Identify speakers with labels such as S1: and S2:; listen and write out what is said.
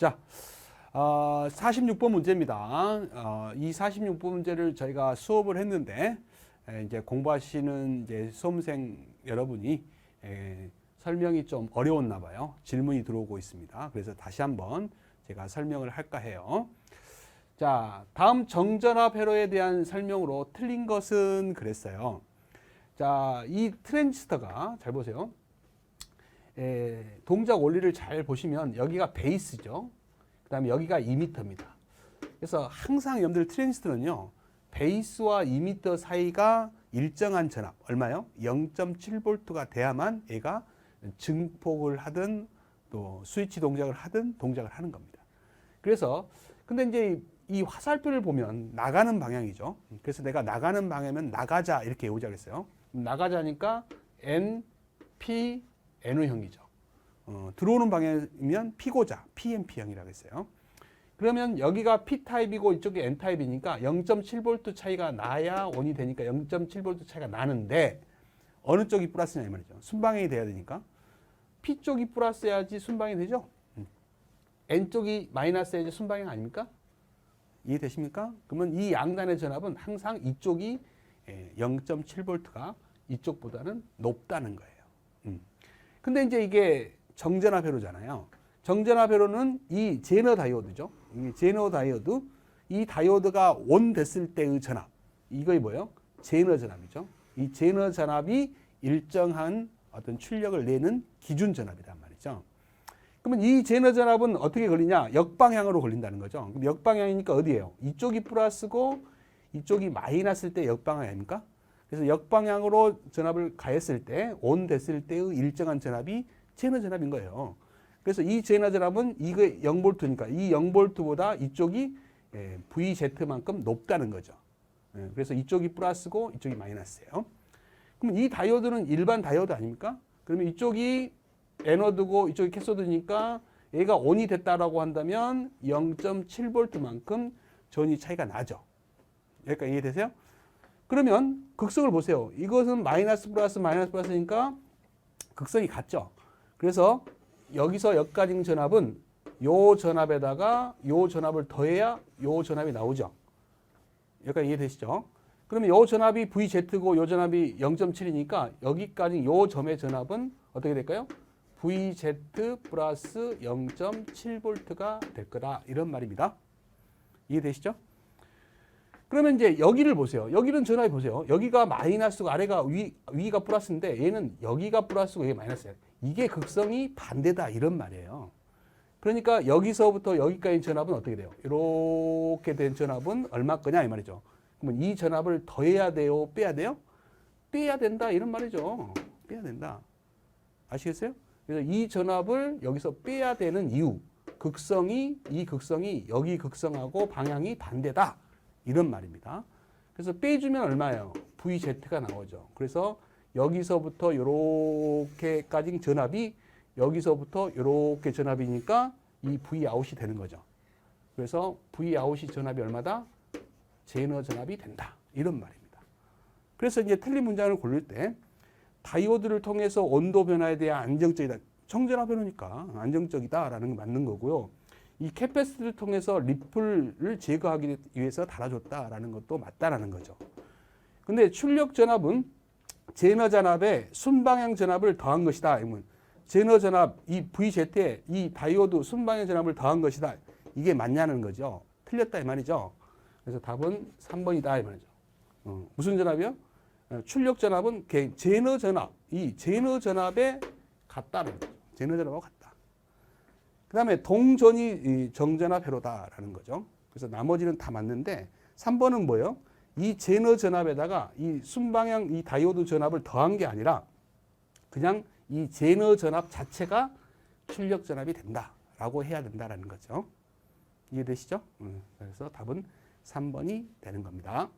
S1: 자, 어, 46번 문제입니다. 어, 이 46번 문제를 저희가 수업을 했는데 에, 이제 공부하시는 이제 수험생 여러분이 에, 설명이 좀 어려웠나 봐요. 질문이 들어오고 있습니다. 그래서 다시 한번 제가 설명을 할까 해요. 자, 다음 정전압 회로에 대한 설명으로 틀린 것은 그랬어요. 자, 이 트랜지스터가 잘 보세요. 에, 동작 원리를 잘 보시면 여기가 베이스죠. 그 다음에 여기가 2m입니다. 그래서 항상 여러분들 트랜지스터는요. 베이스와 2m 사이가 일정한 전압 얼마요? 0.7V가 돼야만 얘가 증폭을 하든 또 스위치 동작을 하든 동작을 하는 겁니다. 그래서 근데 이제 이 화살표를 보면 나가는 방향이죠. 그래서 내가 나가는 방향이면 나가자 이렇게 외우자 그랬어요. 나가자니까 N, P, NO형이죠. 어, 들어오는 방향이면 P고자, PNP형이라고 했어요. 그러면 여기가 P타입이고 이쪽이 N타입이니까 0.7V 차이가 나야 원이 되니까 0.7V 차이가 나는데 어느 쪽이 플러스냐 이 말이죠. 순방향이 돼야 되니까 P 쪽이 플러스야지 순방이 되죠. 음. N 쪽이 마이너스야지 순방향 아닙니까? 이해되십니까? 그러면 이 양단의 전압은 항상 이쪽이 0.7V가 이쪽보다는 높다는 거예요. 음. 근데 이제 이게 정전압 회로잖아요. 정전압 회로는 이 제너 다이오드죠. 이 제너 다이오드, 이 다이오드가 온 됐을 때의 전압. 이거이 뭐예요? 제너 전압이죠. 이 제너 전압이 일정한 어떤 출력을 내는 기준 전압이란 말이죠. 그러면 이 제너 전압은 어떻게 걸리냐? 역방향으로 걸린다는 거죠. 역방향이니까 어디예요? 이쪽이 플러스고 이쪽이 마이너스일 때 역방향 아닙니까? 그래서 역방향으로 전압을 가했을 때, 온 됐을 때의 일정한 전압이 제너 전압인 거예요. 그래서 이 제너 전압은 이거 0볼트니까 이 0볼트보다 이쪽이 예, VZ만큼 높다는 거죠. 예, 그래서 이쪽이 플러스고 이쪽이 마이너스예요. 그럼 이 다이오드는 일반 다이오드 아닙니까? 그러면 이쪽이 에너드고 이쪽이 캐소드니까 얘가 온이 됐다라고 한다면 0.7볼트만큼 전이 차이가 나죠. 여기까지 이해되세요? 그러면 극성을 보세요. 이것은 마이너스 플러스 마이너스 플러스니까 극성이 같죠. 그래서 여기서 여기까지 전압은 요 전압에다가 요 전압을 더해야 요 전압이 나오죠. 여기까지 이해되시죠? 그러면 요 전압이 VZ고 요 전압이 0.7이니까 여기까지 요 점의 전압은 어떻게 될까요? VZ 플러스 0.7V가 될 거다. 이런 말입니다. 이해되시죠? 그러면 이제 여기를 보세요. 여기는 전압이 보세요. 여기가 마이너스고 아래가 위, 위가 플러스인데 얘는 여기가 플러스고 여기 마이너스예요. 이게 극성이 반대다. 이런 말이에요. 그러니까 여기서부터 여기까지 전압은 어떻게 돼요? 이렇게 된 전압은 얼마 거냐 이 말이죠. 그러면 이 전압을 더해야 돼요? 빼야 돼요? 빼야 된다. 이런 말이죠. 빼야 된다. 아시겠어요? 그래서 이 전압을 여기서 빼야 되는 이유, 극성이 이 극성이 여기 극성하고 방향이 반대다 이런 말입니다. 그래서 빼주면 얼마예요? VZ가 나오죠. 그래서 여기서부터 이렇게까지 전압이 여기서부터 이렇게 전압이니까 이 V 아웃이 되는 거죠. 그래서 V 아웃이 전압이 얼마다? 제너 전압이 된다 이런 말입니다. 그래서 이제 틀린 문장을 고를 때 다이오드를 통해서 온도 변화에 대한 안정적이다. 청전압 변화니까 안정적이다라는 게 맞는 거고요. 이 캐패시티를 통해서 리플을 제거하기 위해서 달아줬다라는 것도 맞다라는 거죠. 근데 출력 전압은 제너 전압에 순방향 전압을 더한 것이다. 제너 전압 이 VZ에 이 다이오드 순방향 전압을 더한 것이다. 이게 맞냐는 거죠. 틀렸다 이 말이죠. 그래서 답은 3번이다 이 말이죠. 어, 무슨 전압이요? 어, 출력 전압은 개- 제너 전압, 이 제너 전압에 같다는 거죠. 제너 전압하고 같다. 그 다음에 동전이 이 정전압 회로다라는 거죠. 그래서 나머지는 다 맞는데 3번은 뭐예요? 이 제너 전압에다가 이 순방향 이 다이오드 전압을 더한 게 아니라 그냥 이 제너 전압 자체가 출력 전압이 된다라고 해야 된다라는 거죠. 이해되시죠? 음, 그래서 답은 3번이 되는 겁니다.